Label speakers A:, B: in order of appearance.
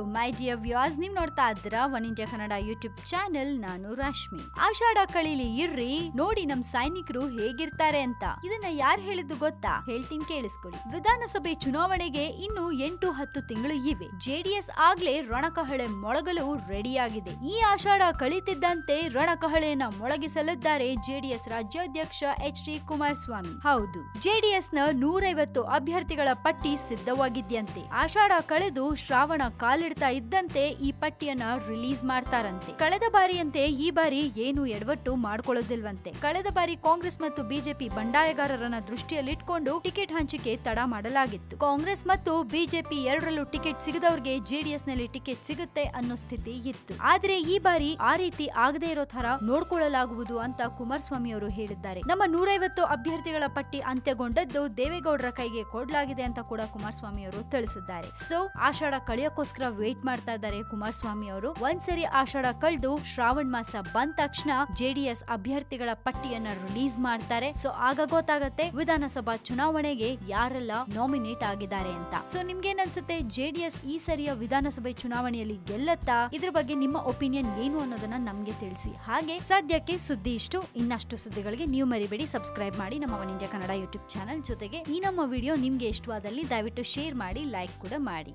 A: Hello my dear views ನೀವು ನೋಡ್ತಾ ಇದ್ರ One India Kannada YouTube channel. ನಾನು ರಶ್ಮಿ. ಆಷಾಢ ಕಳಿಲಿ ಇರ್ರಿ, ನೋಡಿ ನಮ್ ಸೈನಿಕರು ಹೇಗಿರ್ತಾರೆ ಅಂತ. ಇದನ್ನ ಯಾರು ಹೇಳಿದ್ದು ಗೊತ್ತಾ? ಹೇಳ್ತೀನಿ ಕೇಳಿಸ್ಕೊಳ್ಳಿ. ವಿಧಾನಸಭೆ ಚುನಾವಣೆಗೆ ಇನ್ನು ಎಂಟು ಹತ್ತು ತಿಂಗಳು ಇವೆ. ಜೆಡಿಎಸ್ ಆಗ್ಲೇ ರಣಕಹಳೆ ಮೊಳಗಲು ರೆಡಿಯಾಗಿದೆ. ಈ ಆಷಾಢ ಕಳೀತಿದ್ದಂತೆ ರಣಕಹಳೆಯನ್ನ ಮೊಳಗಿಸಲಿದ್ದಾರೆ ಜೆಡಿಎಸ್ ರಾಜ್ಯಾಧ್ಯಕ್ಷ ಎಚ್ ಡಿ ಕುಮಾರಸ್ವಾಮಿ. ಹೌದು ಜೆಡಿಎಸ್ನ ನೂರೈವತ್ತು ಅಭ್ಯರ್ಥಿಗಳ ಪಟ್ಟಿ ಸಿದ್ಧವಾಗಿದ್ಯಂತೆ. ಆಷಾಢ ಕಳೆದು ಶ್ರಾವಣ ಕಾಲಿಡ್ತಾ ಇದ್ದಂತೆ ಈ ಪಟ್ಟಿಯನ್ನ ರಿಲೀಸ್ ಮಾಡ್ತಾರಂತೆ. ಕಳೆದ ಬಾರಿಯಂತೆ ಈ ಬಾರಿ ಏನು ಎಡವಟ್ಟು ಮಾಡ್ಕೊಳ್ಳೋದಿಲ್ವಂತೆ. ಕಳೆದ ಬಾರಿ ಕಾಂಗ್ರೆಸ್ ಮತ್ತು ಬಿಜೆಪಿ ಬಂಡಾಯಗಾರರನ್ನ ದೃಷ್ಟಿಯಲ್ಲಿಟ್ಕೊಂಡು ಟಿಕೆಟ್ ಹಂಚಿಕೆ ತಡ ಮಾಡಲಾಗಿತ್ತು. ಕಾಂಗ್ರೆಸ್ ಮತ್ತು ಬಿಜೆಪಿ ಎರಡರಲ್ಲೂ ಟಿಕೆಟ್ ಸಿಗದವ್ರಿಗೆ ಜೆಡಿಎಸ್ನಲ್ಲಿ ಟಿಕೆಟ್ ಸಿಗುತ್ತೆ ಅನ್ನೋ ಸ್ಥಿತಿ ಇತ್ತು. ಆದ್ರೆ ಈ ಬಾರಿ ಆ ರೀತಿ ಆಗದೆ ಇರೋ ತರ ನೋಡ್ಕೊಳ್ಳಲಾಗುವುದು ಅಂತ ಕುಮಾರಸ್ವಾಮಿ ಅವರು ಹೇಳಿದ್ದಾರೆ. ನಮ್ಮ ನೂರೈವತ್ತು ಅಭ್ಯರ್ಥಿಗಳ ಪಟ್ಟಿ ಅಂತ್ಯಗೊಂಡದ್ದು ದೇವೇಗೌಡರ ಕೈಗೆ ಕೊಡಲಾಗಿದೆ ಅಂತ ಕೂಡ ಕುಮಾರಸ್ವಾಮಿ ಅವರು ತಿಳಿಸಿದ್ದಾರೆ. ಸೊ, ಆಷಾಢ ಕಳಿಯೋಕ್ಕೋಸ್ಕರ ವೇಟ್ ಮಾಡ್ತಾ ಇದ್ದಾರೆ ಕುಮಾರಸ್ವಾಮಿ ಅವರು. ಒಂದ್ಸರಿ ಆಷಾಢ ಕಳೆದು ಶ್ರಾವಣ ಮಾಸ ಬಂದ ತಕ್ಷಣ ಜೆಡಿಎಸ್ ಅಭ್ಯರ್ಥಿಗಳ ಪಟ್ಟಿಯನ್ನ ರಿಲೀಸ್ ಮಾಡ್ತಾರೆ. ಸೊ ಆಗ ಗೊತ್ತಾಗತ್ತೆ ವಿಧಾನಸಭಾ ಚುನಾವಣೆಗೆ ಯಾರೆಲ್ಲ ನಾಮಿನೇಟ್ ಆಗಿದ್ದಾರೆ ಅಂತ. ಸೊ ನಿಮ್ಗೇನ್ ಅನ್ಸುತ್ತೆ ಜೆಡಿಎಸ್ ಈ ಸರಿಯ ವಿಧಾನಸಭೆ ಚುನಾವಣೆಯಲ್ಲಿ ಗೆಲ್ಲತ್ತಾ? ಇದ್ರ ಬಗ್ಗೆ ನಿಮ್ಮ ಒಪಿನಿಯನ್ ಏನು ಅನ್ನೋದನ್ನ ನಮ್ಗೆ ತಿಳಿಸಿ. ಹಾಗೆ ಸದ್ಯಕ್ಕೆ ಸುದ್ದಿ ಇಷ್ಟು. ಇನ್ನಷ್ಟು ಸುದ್ದಿಗಳಿಗೆ ನೀವು ಮರಿಬೇಡಿ. ಸಬ್ಸ್ಕ್ರೈಬ್ ಮಾಡಿ ನಮ್ಮ One India Kannada YouTube channel ಜೊತೆಗೆ ಈ ನಮ್ಮ ವಿಡಿಯೋ ನಿಮ್ಗೆ ಇಷ್ಟವಾದಲ್ಲಿ ದಯವಿಟ್ಟು ಶೇರ್ ಮಾಡಿ ಲೈಕ್ ಕೂಡ ಮಾಡಿ.